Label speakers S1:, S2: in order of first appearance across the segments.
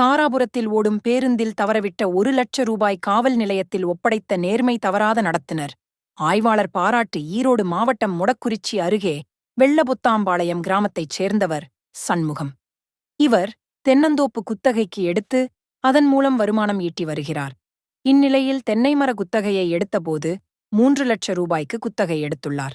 S1: தாராபுரத்தில் ஓடும் பேருந்தில் தவறவிட்ட ஒரு லட்ச ரூபாய் காவல் நிலையத்தில் ஒப்படைத்த நேர்மை தவறாத நடத்தினர். ஆய்வாளர் பாராட்டு ஈரோடு மாவட்டம் முடக்குறிச்சி அருகே வெள்ளபுத்தாம்பாளையம் கிராமத்தைச் சேர்ந்தவர் சண்முகம். இவர் தென்னந்தோப்பு குத்தகைக்கு எடுத்து அதன் மூலம் வருமானம் ஈட்டி வருகிறார். இந்நிலையில் தென்னைமர குத்தகையை எடுத்தபோது மூன்று லட்ச ரூபாய்க்கு குத்தகை எடுத்துள்ளார்.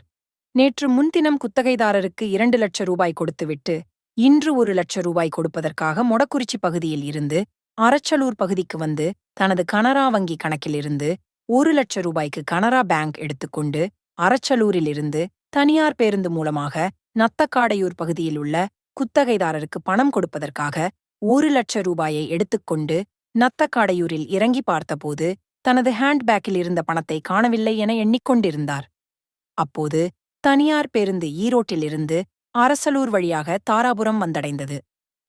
S1: நேற்று முன்தினம் குத்தகைதாரருக்கு இரண்டு லட்ச ரூபாய் கொடுத்துவிட்டு இன்று ஒரு லட்ச ரூபாய் கொடுப்பதற்காக மொடக்குறிச்சி பகுதியில் இருந்து அரச்சலூர் பகுதிக்கு வந்து தனது கனரா வங்கி கணக்கிலிருந்து ஒரு லட்ச ரூபாய்க்கு கனரா பேங்க் எடுத்துக்கொண்டு அரச்சலூரிலிருந்து தனியார் பேருந்து மூலமாக நத்தக்காடையூர் பகுதியில் உள்ள குத்தகைதாரருக்கு பணம் கொடுப்பதற்காக ஒரு லட்ச ரூபாயை எடுத்துக்கொண்டு நத்தக்காடையூரில் இறங்கி பார்த்தபோது தனது ஹேண்ட்பேக்கில் இருந்த பணத்தை காணவில்லை என எண்ணிக்கொண்டிருந்தார். அப்போது தனியார் பேருந்து ஈரோட்டிலிருந்து அரசலூர் வழியாக தாராபுரம் வந்தடைந்தது.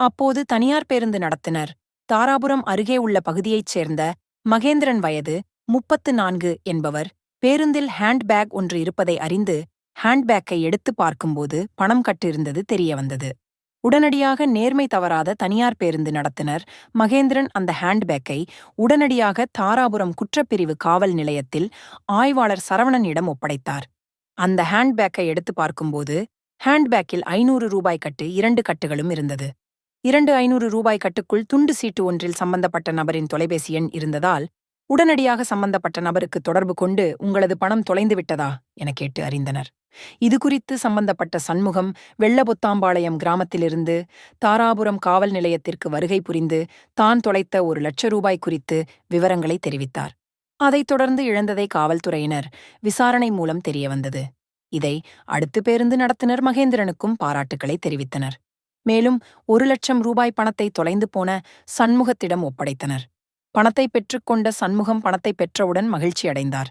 S1: அப்போது தனியார் பேருந்து நடத்தினர். தாராபுரம் அருகே உள்ள பகுதியைச் சேர்ந்த மகேந்திரன் வயது முப்பத்து நான்கு என்பவர் பேருந்தில் ஹேண்ட்பேக் ஒன்று இருப்பதை அறிந்து ஹேண்ட்பேக்கை எடுத்து பார்க்கும்போது பணம் கட்டிருந்தது தெரியவந்தது. உடனடியாக நேர்மை தவறாத தனியார் பேருந்து நடத்தினர் மகேந்திரன் அந்த ஹேண்ட்பேக்கை. உடனடியாக தாராபுரம் குற்றப்பிரிவு காவல் நிலையத்தில் ஆய்வாளர் சரவணனிடம் ஒப்படைத்தார். அந்த ஹேண்ட்பேக்கை எடுத்து பார்க்கும்போது ஹேண்ட்பேக்கில் ஐநூறு ரூபாய் கட்டு இரண்டு கட்டுகளும் இருந்தது. இரண்டு ஐநூறு ரூபாய் கட்டுக்குள் துண்டு சீட்டு ஒன்றில் சம்பந்தப்பட்ட நபரின் தொலைபேசி எண் இருந்ததால் உடனடியாக சம்பந்தப்பட்ட நபருக்கு தொடர்பு கொண்டு உங்களது பணம் தொலைந்து விட்டதா? என கேட்டு அறிந்தனர். இது குறித்து சம்பந்தப்பட்ட சண்முகம் வெள்ளபொத்தாம்பாளையம் கிராமத்திலிருந்து தாராபுரம் காவல் நிலையத்திற்கு வருகை புரிந்து தான் தொலைத்த ஒரு லட்ச ரூபாய் குறித்து விவரங்களை தெரிவித்தார். அதைத் தொடர்ந்து இழந்ததை காவல்துறையினர் விசாரணை மூலம் தெரியவந்தது. இதை அடுத்து பேருந்து நடத்துனர் மகேந்திரனுக்கும் பாராட்டுக்களை தெரிவித்தனர். மேலும் ஒரு லட்சம் ரூபாய் பணத்தை தொலைந்து போன சண்முகத்திடம் ஒப்படைத்தனர். பணத்தை பெற்றுக்கொண்ட சண்முகம் பணத்தை பெற்றவுடன் மகிழ்ச்சி அடைந்தார்.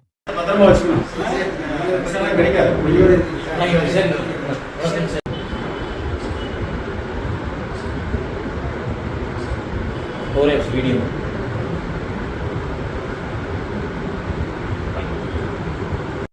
S2: வீடியோ